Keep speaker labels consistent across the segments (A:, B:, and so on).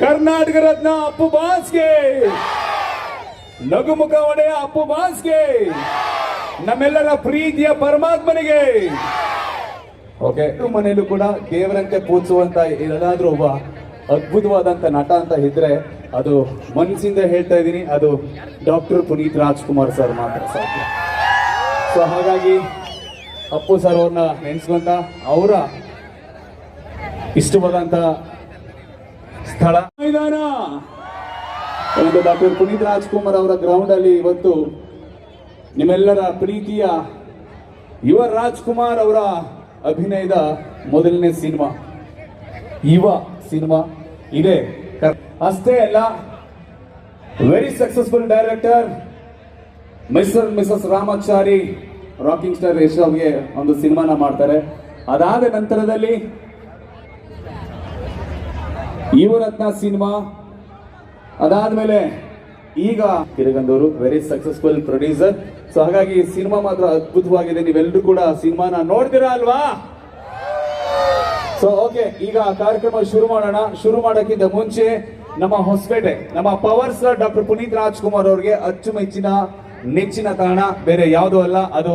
A: ಕರ್ನಾಟಕ ರತ್ನ ಅಪ್ಪು ಬಾಸ್ಗೆ. ನಗುಮುಖ ಒಡೆಯ ಅಪ್ಪು ಬಾಸ್ಗೆ. ನಮ್ಮೆಲ್ಲರ ಪ್ರೀತಿಯ ಪರಮಾತ್ಮನಿಗೆ. ಓಕೆ ಮನೆಯಲ್ಲೂ ಕೂಡ ದೇವರಂತೆ ಪೂಜಿಸುವಂತ ಏನಾದ್ರೂ ಒಬ್ಬ ಅದ್ಭುತವಾದಂತ ನಟ ಅಂತ ಇದ್ರೆ ಅದು ಮನಸ್ಸಿಂದ ಹೇಳ್ತಾ ಇದ್ದೀನಿ, ಅದು ಡಾಕ್ಟರ್ ಪುನೀತ್ ರಾಜ್ಕುಮಾರ್ ಸರ್ ಮಾತ್ರ ಸಾಧ್ಯ ಸೊ ಹಾಗಾಗಿ ಅಪ್ಪು ಸರ್ ಅವ್ರನ್ನ ನೆನೆಸ್ಕೊಂತ ಅವರ ಇಷ್ಟವಾದಂತ ಸ್ಥಳ. ಮೈದಾನ. ಒಂದು ಡಾಕ್ಟರ್ ಪುನೀತ್ ರಾಜ್ಕುಮಾರ್ ಅವರ ಗ್ರೌಂಡ್ ಅಲ್ಲಿ ಇವತ್ತು ನಿಮ್ಮೆಲ್ಲರ ಪ್ರೀತಿಯ ಯುವ ರಾಜ್ಕುಮಾರ್ ಅವರ ಅಭಿನಯದ ಮೊದಲನೇ ಸಿನಿಮಾ. ಯುವ ಸಿನಿಮಾ. ಇದೆ ಅಷ್ಟೇ ಅಲ್ಲ very successful director mister missus Ramachari rocking star Yash ಅವ್ರಿಗೆ ಒಂದು ಸಿನಿಮಾನ ಮಾಡ್ತಾರೆ. ಅದಾದ ನಂತರದಲ್ಲಿ ಯುವರತ್ನ ಸಿನಿಮಾ. ಅದಾದ್ಮೇಲೆ ಈಗ Kiragandur very successful producer so ಹಾಗಾಗಿ ಸಿನಿಮಾ ಮಾತ್ರ ಅದ್ಭುತವಾಗಿದೆ. ನೀವೆಲ್ಲರೂ ಕೂಡ ಸಿನಿಮಾನ ನೋಡ್ತೀರಾ ಅಲ್ವಾ? ಸೊ ಓಕೆ ಈಗ ಕಾರ್ಯಕ್ರಮ ಶುರು ಮಾಡೋಣ. ಶುರು ಮಾಡೋಕ್ಕಿಂತ ಮುಂಚೆ ನಮ್ಮ ಹೊಸಪೇಟೆ, ನಮ್ಮ power star doctor Puneeth Rajkumar ಅವರಿಗೆ ಅಚ್ಚುಮೆಚ್ಚಿನ, ನೆಚ್ಚಿನ ತಾಣ. ಬೇರೆ ಯಾವುದೂ ಅಲ್ಲ. ಅದು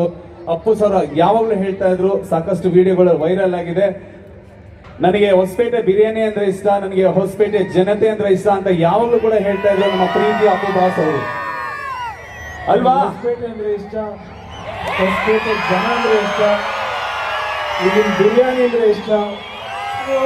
A: ಅಪ್ಪು ಸರ್ ಯಾವಾಗಲೂ ಹೇಳ್ತಾ ಇದ್ರು, ಸಾಕಷ್ಟು ವಿಡಿಯೋಗಳು ವೈರಲ್ ಆಗಿದೆ. ನನಗೆ ಹೊಸಪೇಟೆ ಬಿರಿಯಾನಿ ಅಂದ್ರೆ ಇಷ್ಟ ನನಗೆ ಹೊಸಪೇಟೆ ಜನತೆ ಅಂದ್ರೆ ಇಷ್ಟ ಅಂತ ಯಾವಾಗಲೂ ಕೂಡ ಹೇಳ್ತಾ ಇದ್ರು ನಮ್ಮ ಪ್ರೀತಿ ಅಪ್ಪು ಬಾಸ್ ಅವರು. ಅಲ್ವಾ?
B: ಹೊಸಪೇಟೆ ಅಂದ್ರೆ ಇಷ್ಟ ಹೊಸಪೇಟೆ ಜನ ಅಂದ್ರೆ ಇಷ್ಟ ಇಲ್ಲಿನ ಬಿರಿಯಾನಿ ಅಂದ್ರೆ ಇಷ್ಟ. ಓ!